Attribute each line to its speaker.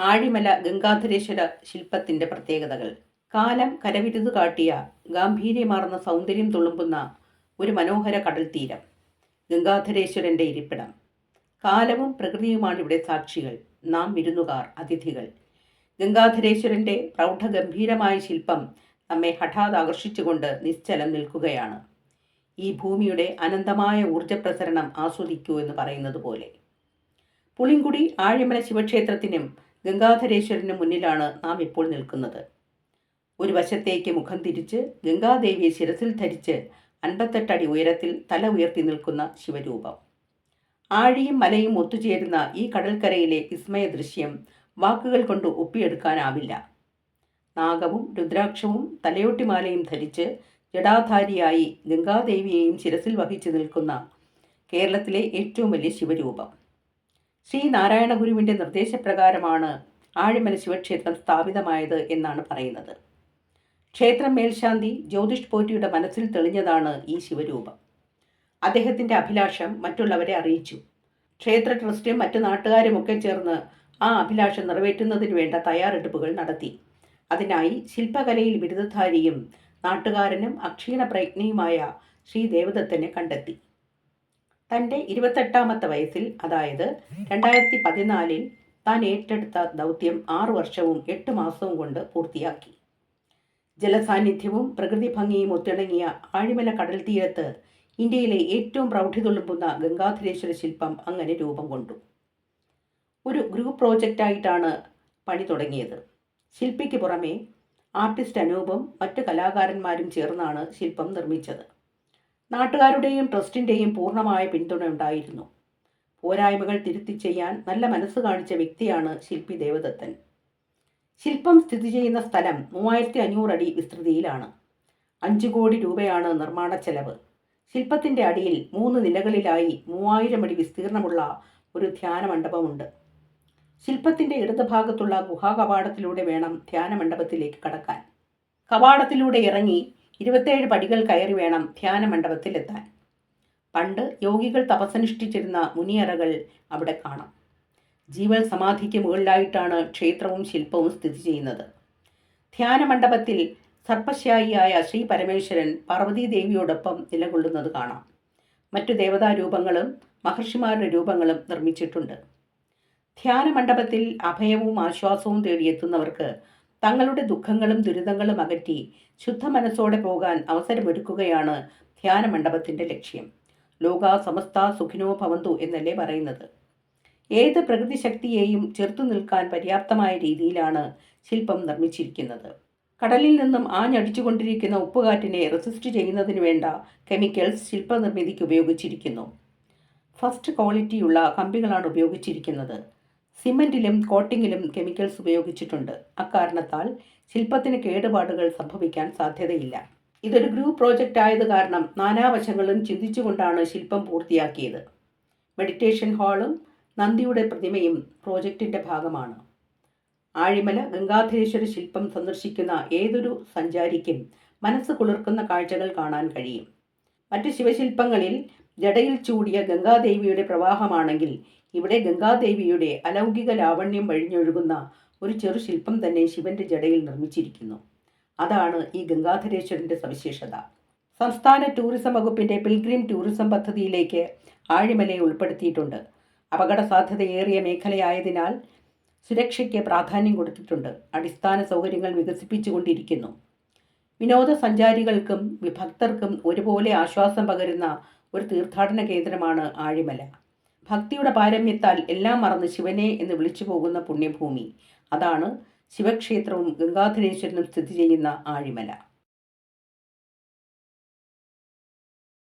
Speaker 1: ആഴിമല ഗംഗാധരേശ്വര ശില്പത്തിന്റെ പ്രത്യേകതകൾ. കാലം കരവിരുത് കാട്ടിയ ഗാംഭീര്യമാർന്ന സൗന്ദര്യം തുളുമ്പുന്ന ഒരു മനോഹര കടൽ തീരം. ഗംഗാധരേശ്വരന്റെ ഇരിപ്പിടം. കാലവും പ്രകൃതിയുമാണ് ഇവിടെ സാക്ഷികൾ. നാം വിരുന്നുകാർ അതിഥികൾ. ഗംഗാധരേശ്വരന്റെ പ്രൗഢഗംഭീരമായ ശില്പം നമ്മെ ഹഠാത് ആകർഷിച്ചുകൊണ്ട് നിശ്ചലം നിൽക്കുകയാണ്. ഈ ഭൂമിയുടെ അനന്തമായ ഊർജപ്രസരണം ആസ്വദിക്കൂ എന്ന് പറയുന്നത് പോലെ. പുളിങ്കുടി ആഴിമല ശിവക്ഷേത്രത്തിനും ഗംഗാധരേശ്വരനും മുന്നിലാണ് നാം ഇപ്പോൾ നിൽക്കുന്നത്. ഒരു വശത്തേക്ക് മുഖം തിരിച്ച് ഗംഗാദേവിയെ ശിരസിൽ ധരിച്ച് അൻപത്തെട്ടടി ഉയരത്തിൽ തല ഉയർത്തി നിൽക്കുന്ന ശിവരൂപം. ആഴിയും മലയും ഒത്തുചേരുന്ന ഈ കടൽക്കരയിലെ വിസ്മയ ദൃശ്യം വാക്കുകൾ കൊണ്ട് ഒപ്പിയെടുക്കാനാവില്ല. നാഗവും രുദ്രാക്ഷവും തലയോട്ടിമാലയും ധരിച്ച് ജടാധാരിയായി ഗംഗാദേവിയെയും ശിരസിൽ വഹിച്ചു നിൽക്കുന്ന കേരളത്തിലെ ഏറ്റവും വലിയ ശിവരൂപം. ശ്രീ നാരായണ ഗുരുവിന്റെ നിർദ്ദേശപ്രകാരമാണ് ആഴിമല ശിവക്ഷേത്രം സ്ഥാപിതമായത് എന്നാണ് പറയുന്നത്. ക്ഷേത്രം മേൽശാന്തി ജ്യോതിഷ് പോറ്റിയുടെ മനസ്സിൽ തെളിഞ്ഞതാണ് ഈ ശിവരൂപം. അദ്ദേഹത്തിന്റെ അഭിലാഷം മറ്റുള്ളവരെ അറിയിച്ചു. ക്ഷേത്ര ട്രസ്റ്റും മറ്റു നാട്ടുകാരുമൊക്കെ ചേർന്ന് ആ അഭിലാഷം നിറവേറ്റുന്നതിന് വേണ്ട തയ്യാറെടുപ്പുകൾ നടത്തി. അതിനായി ശില്പകലയിൽ ബിരുദധാരിയും നാട്ടുകാരനും അക്ഷീണ പ്രജ്ഞയുമായ ശ്രീ ദേവദത്തനെ കണ്ടെത്തി. തന്റെ ഇരുപത്തെട്ടാമത്തെ വയസ്സിൽ അതായത് രണ്ടായിരത്തി പതിനാലിൽ താൻ ഏറ്റെടുത്ത ദൗത്യം ആറു വർഷവും എട്ട് മാസവും കൊണ്ട് പൂർത്തിയാക്കി. ജലസാന്നിധ്യവും പ്രകൃതി ഭംഗിയും ഒത്തിണങ്ങിയ ആഴിമല കടൽ തീരത്ത് ഇന്ത്യയിലെ ഏറ്റവും പ്രൗഢി തുളുമ്പുന്ന ഗംഗാധരേശ്വര ശില്പം അങ്ങനെ രൂപം കൊണ്ടു. ഒരു ഗ്രൂപ്പ് പ്രോജക്റ്റായിട്ടാണ് പണി തുടങ്ങിയത്. ശില്പിക്ക് പുറമെ ആർട്ടിസ്റ്റ് അനൂപും മറ്റു കലാകാരന്മാരും ചേർന്നാണ് ശില്പം നിർമ്മിച്ചത്. നാട്ടുകാരുടെയും ട്രസ്റ്റിന്റെയും പൂർണമായ പിന്തുണ ഉണ്ടായിരുന്നു. പോരായ്മകൾ തിരുത്തി ചെയ്യാൻ നല്ല മനസ്സ് കാണിച്ച വ്യക്തിയാണ് ശില്പി ദേവദത്തൻ. ശില്പം സ്ഥിതി ചെയ്യുന്ന സ്ഥലം മൂവായിരത്തി അഞ്ഞൂറ് അടി വിസ്തൃതിയിലാണ്. അഞ്ചു കോടി രൂപയാണ് നിർമ്മാണ ചെലവ്. ശില്പത്തിന്റെ അടിയിൽ മൂന്ന് നിലകളിലായി മൂവായിരം അടി വിസ്തീർണമുള്ള ഒരു ധ്യാന മണ്ഡപമുണ്ട്. ശില്പത്തിന്റെ ഗുഹാ കവാടത്തിലൂടെ വേണം ധ്യാന മണ്ഡപത്തിലേക്ക് കടക്കാൻ. കവാടത്തിലൂടെ ഇറങ്ങി ഇരുപത്തേഴ് പടികൾ കയറി വേണം ധ്യാന മണ്ഡപത്തിലെത്താൻ. പണ്ട് യോഗികൾ തപസ്സനുഷ്ഠിച്ചിരുന്ന മുനിയറകൾ അവിടെ കാണാം. ജീവൽ സമാധിക്ക് മുകളിലായിട്ടാണ് ക്ഷേത്രവും ശില്പവും സ്ഥിതി ചെയ്യുന്നത്. ധ്യാന മണ്ഡപത്തിൽ സർപ്പശായിയായ ശ്രീ പരമേശ്വരൻ പാർവതീദേവിയോടൊപ്പം നിലകൊള്ളുന്നത് കാണാം. മറ്റു ദേവതാരൂപങ്ങളും മഹർഷിമാരുടെ രൂപങ്ങളും നിർമ്മിച്ചിട്ടുണ്ട്. ധ്യാന മണ്ഡപത്തിൽ അഭയവും ആശ്വാസവും തേടിയെത്തുന്നവർക്ക് തങ്ങളുടെ ദുഃഖങ്ങളും ദുരിതങ്ങളും അകറ്റി ശുദ്ധ മനസ്സോടെ പോകാൻ അവസരമൊരുക്കുകയാണ് ധ്യാന മണ്ഡപത്തിന്റെ ലക്ഷ്യം. ലോക സമസ്ത സുഖിനോ ഭവന്തു എന്നല്ലേ പറയുന്നത്. ഏത് പ്രകൃതി ശക്തിയെയും ചെറുത്തു നിൽക്കാൻ പര്യാപ്തമായ രീതിയിലാണ് ശില്പം നിർമ്മിച്ചിരിക്കുന്നത്. കടലിൽ നിന്നും ആഞ്ഞടിച്ചുകൊണ്ടിരിക്കുന്ന ഉപ്പുകാറ്റിനെ റെസിസ്റ്റ് ചെയ്യുന്നതിന് വേണ്ട കെമിക്കൽസ് ശില്പനിർമ്മിതിക്ക് ഉപയോഗിച്ചിരിക്കുന്നു. ഫസ്റ്റ് ക്വാളിറ്റിയുള്ള കമ്പികളാണ് ഉപയോഗിച്ചിരിക്കുന്നത്. സിമന്റിലും കോട്ടിങ്ങിലും കെമിക്കൽസ് ഉപയോഗിച്ചിട്ടുണ്ട്. അക്കാരണത്താൽ ശില്പത്തിന് കേടുപാടുകൾ സംഭവിക്കാൻ സാധ്യതയില്ല. ഇതൊരു ഗ്രൂപ്പ് പ്രോജക്റ്റ് ആയത് കാരണം നാനാവശങ്ങളും ചിന്തിച്ചുകൊണ്ടാണ് ശില്പം പൂർത്തിയാക്കിയത്. മെഡിറ്റേഷൻ ഹാളും നന്ദിയുടെ പ്രതിമയും പ്രോജക്റ്റിന്റെ ഭാഗമാണ്. ആഴിമല ഗംഗാധരേശ്വര ശില്പം സന്ദർശിക്കുന്ന ഏതൊരു സഞ്ചാരിക്കും മനസ്സ് കുളിർക്കുന്ന കാഴ്ചകൾ കാണാൻ കഴിയും. മറ്റ് ശിവശില്പങ്ങളിൽ ജടയിൽ ചൂടിയ ഗംഗാദേവിയുടെ പ്രവാഹമാണെങ്കിൽ ഇവിടെ ഗംഗാദേവിയുടെ അലൗകിക ലാവണ്യം വഴിഞ്ഞൊഴുകുന്ന ഒരു ചെറു ശില്പം തന്നെ ശിവന്റെ ജടയിൽ നിർമ്മിച്ചിരിക്കുന്നു. അതാണ് ഈ ഗംഗാധരേശ്വരന്റെ സവിശേഷത. സംസ്ഥാന ടൂറിസം വകുപ്പിന്റെ പിൽഗ്രിം ടൂറിസം പദ്ധതിയിലേക്ക് ആഴിമലയെ ഉൾപ്പെടുത്തിയിട്ടുണ്ട്. അപകട സാധ്യതയേറിയ മേഖലയായതിനാൽ സുരക്ഷയ്ക്ക് പ്രാധാന്യം കൊടുത്തിട്ടുണ്ട്. അടിസ്ഥാന സൗകര്യങ്ങൾ വികസിപ്പിച്ചുകൊണ്ടിരിക്കുന്നു. വിനോദസഞ്ചാരികൾക്കും വിഭക്തർക്കും ഒരുപോലെ ആശ്വാസം പകരുന്ന ഒരു തീർത്ഥാടന കേന്ദ്രമാണ് ആഴിമല. ഭക്തിയുടെ പാരമ്യത്താൽ എല്ലാം മറന്ന് ശിവനെ എന്ന് വിളിച്ചു പോകുന്ന പുണ്യഭൂമി. അതാണ് ശിവക്ഷേത്രവും ഗംഗാധരേശ്വരനും സ്ഥിതി ചെയ്യുന്ന ആഴിമല.